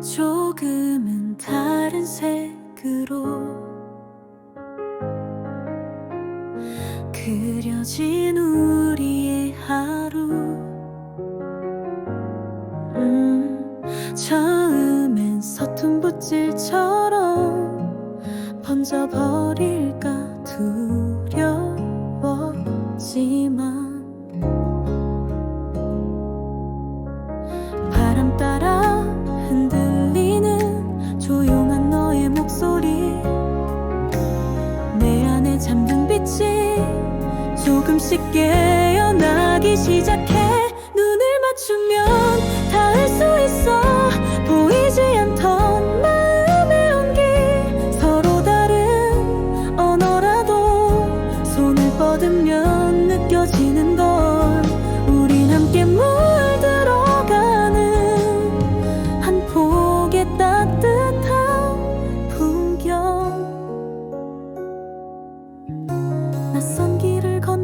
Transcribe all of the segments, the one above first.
조금은 다른 색으로 그려진 우리의 하루. 음, 처음엔 서툰 붓질처럼 번져버릴까 두려웠 조금씩 깨어나기 시작해. 눈을 맞추면 닿을 수 있어. 보이지 않던 마음의 온기. 서로 다른 언어라도 손을 뻗으면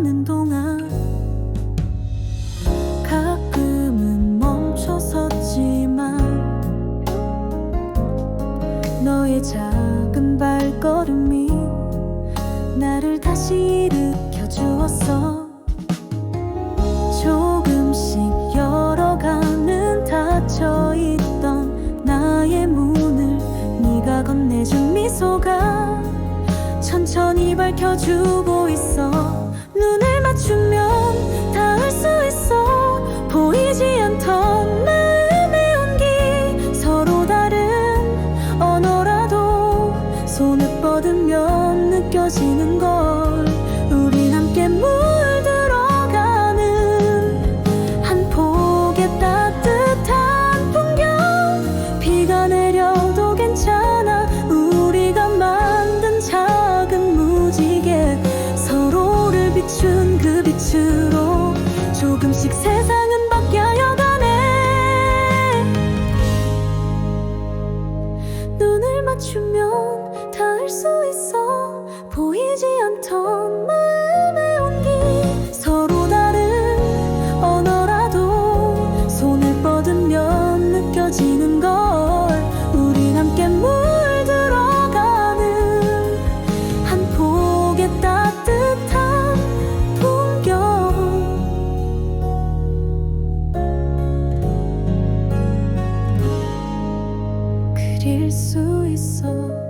걷는 동안 가끔은 멈춰섰지만 너의 작은 발걸음이 나를 다시 일으켜 주었어 조금씩 열어가는 닫혀있던 나의 문을 네가 건네준 미소가 천천히 밝혀주고 있어 눈을 맞추면 닿을 수 있어. 보이지 않던 마음의 온기. 서로 다른 언어라도 손을 뻗으면 느껴지는 걸. 우린 함께 물 빛으로 조금씩 세상은 바뀌어가네. 눈을 맞추면 닿을 수 있어. 보이지 않던 마음의 온기. 서로 다른 언어라도 손을 뻗으면 느껴지는 걸 수 있어